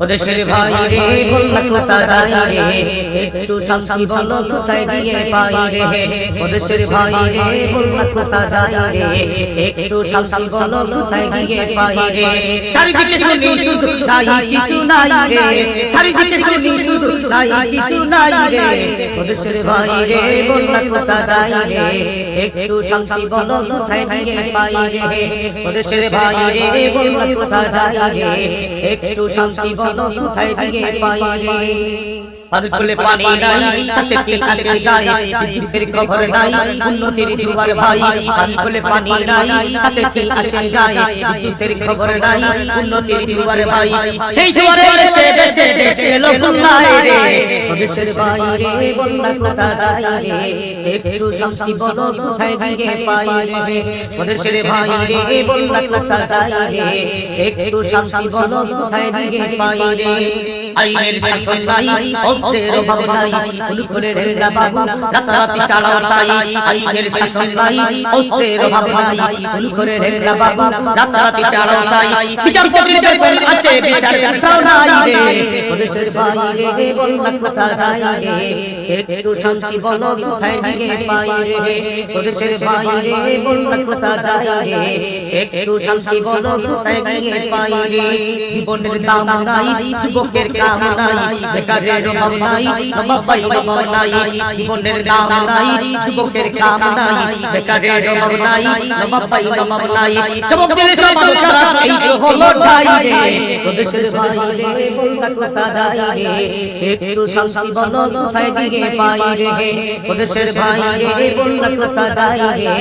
ওদেশের ভাই রে বললা কোথা যাই রে একটু শান্তি বলো কোথায় গিয়ে পাই রে? ওদেশের ভাই রে বললা কোথা যাই রে একটু শান্তি বলো কোথায় গিয়ে পাই রে? চারিদিকে শুনি শুধু তাই কিছু নাই রে। চারিদিকে শুনি শুধু তাই কিছু নাই রে। ওদেশের ভাই রে বললা কোথা যাই রে। একটু শান্তি বলো কোথায় গিয়ে পাই রে? ওদেশের ভাই রে বললা কোথা যাই রে একটু শান্তি বলো কোথায় গিয়ে পাই রে? আর খুলে পানি নাই তাতে কি আসে যায় বিদ্যুতের খবর নাই উন্নতির জোয়ার ভাই আর খুলে পানি নাই তাতে কি আসে যায়। বিদ্যুতের খবর নাই উন্নতির জোয়ার ভাই সেই জোয়ারে দেশে দেশে দেশে লোক রে দেশের বাইরে বন্যা কোথা যায় রে একটু শান্তি বলো কোথায় গিয়ে পাই রে দেশের বাইরে বন্যা কোথা যায় রে একটু শান্তি বলো কোথায় গিয়ে পাই রে। আইনের শাসন নাই অস্ত্রের অভাব নাই। ফুলফুলের হেলা বাবু রাতারাতি চালাও তাই। আইনের শাসন নাই। অস্ত্রের অভাব নাই। ফুলফুলের হেলা বাবু রাতারাতি চালাও তাই। বিচারপতির বেতন আছে। বিচার উঠাও নাই। রে পুলিশের বাইরে বন্যা কোথা যায়। রে একটু শান্তি বলো কোথায় গিয়ে পাই রে? পুলিশের বাইরে বন্যা কোথা যায়। রে একটু শান্তি বলো কোথায় গিয়ে পাই রে? জীবনের দাম নাই যুবকের কাম নাই। বেকারের অভাব নাই নবাবাই নবাব নাই জীবনের দাম নাই যুবকের কাম নাই বেকারের অভাব নাই নবাবাই নবাব নাই যুবক সব খারাপ এই হলো ঠাই রে প্রদেশের বাইরে কথা যায় রে একটু শান্তি বলো কোথায় গিয়ে পাই রে প্রদেশের বাইরে কথা যায় রে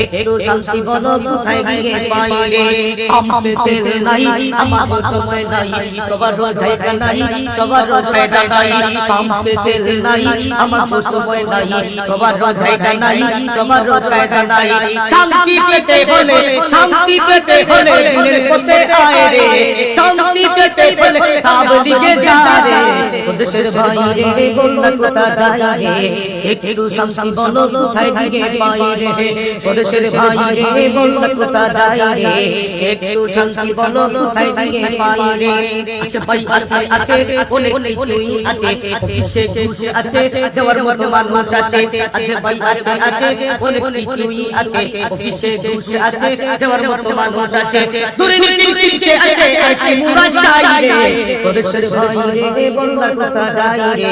একটু শান্তি বলো কোথায় গিয়ে পাই রে আমাদের নাই আমার সময় নাই সবার জায়গা নাই সবার জায়গা নাই পাম্পে তেল নাই আমার সময় নাই সবার জায়গা নাই সবার জায়গা নাই দেশের বাইরে বন্যা কোথা যায় রে একটু শান্তি বলো কোথায় গিয়ে পাই রে দেশের বাইরে বন্যা কোথা যায় রে একটু শান্তি বলো কোথায় গিয়ে পাই রে আচ্ছা ভাই আছে আছে অনেক কিছুই আছে অফিসে ঘুষ আছে দেওয়ার মতো মানুষ আছে আছে ভাই আছে আছে অনেক কিছুই আছে অফিসে ঘুষ আছে দেওয়ার মতো মানুষ আছে দুর্নীতির শীর্ষে আছে আছে মুরাদ চাই রে প্রদেশের বাইরে বন্যার কথা যায় রে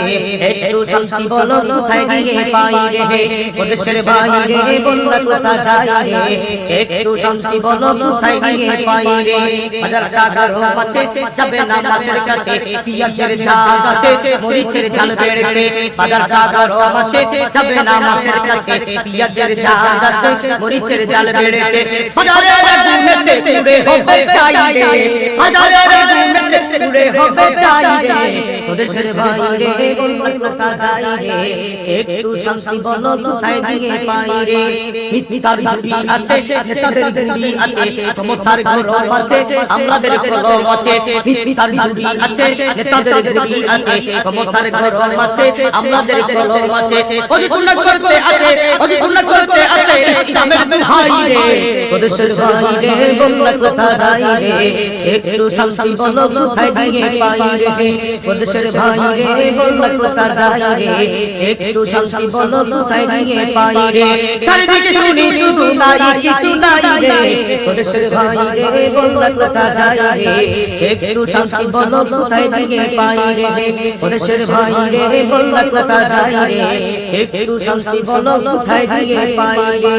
একটু শান্তি বলো কোথায় গিয়ে পাই রে প্রদেশের বাইরে বন্যার কথা যায় রে একটু শান্তি বলো কোথায় গিয়ে পাই রে হাজার টাকার আছে যাবে না মাছের কাছে পিয়াজের ঝাল আছে মরিচের ঝাল বেড়েছে হাজার টাকার আছে যাবে না মাছের কাছে পিয়াজের ঝাল আছে মরিচের ঝাল বেড়েছে হাজারের গুণেতে পুরে হবে চাই রে হাজারের পুরে হবে চাই রে দেশের বাইরে কলকাতা যাই রে। একটু শান্তি বলো কোথায় গিয়ে পাই রে। মিথ্যার ঝুড়ি আছে নেতাদের গুলি আছে ক্ষমতার আছে আমাদের আছে মিথ্যার ঝুড়ি আছে নেতাদের গুলি আছে ক্ষমতার আছে আমাদের আছে অধিপূর্ণ করতে আছে অধিপূর্ণ করতে আছে ইসলামের রে। দেশের বাইরে যাই রে। একটু শান্তি বলো কোথায় গিয়ে পাই রে দেশের বাইরে বললা কথা যাই রে একটু শান্তি বলো কোথায় গিয়ে পাই রে। চারিদিকে শুনি শুধু নাই কিছু নাই রে। দেশের বাইরে বললা কথা যাই রে একটু শান্তি বলো কোথায় গিয়ে পাই রে। দেশের বাইরে বললা কথা রে একটু শান্তি বলো কোথায় গিয়ে পাই রে।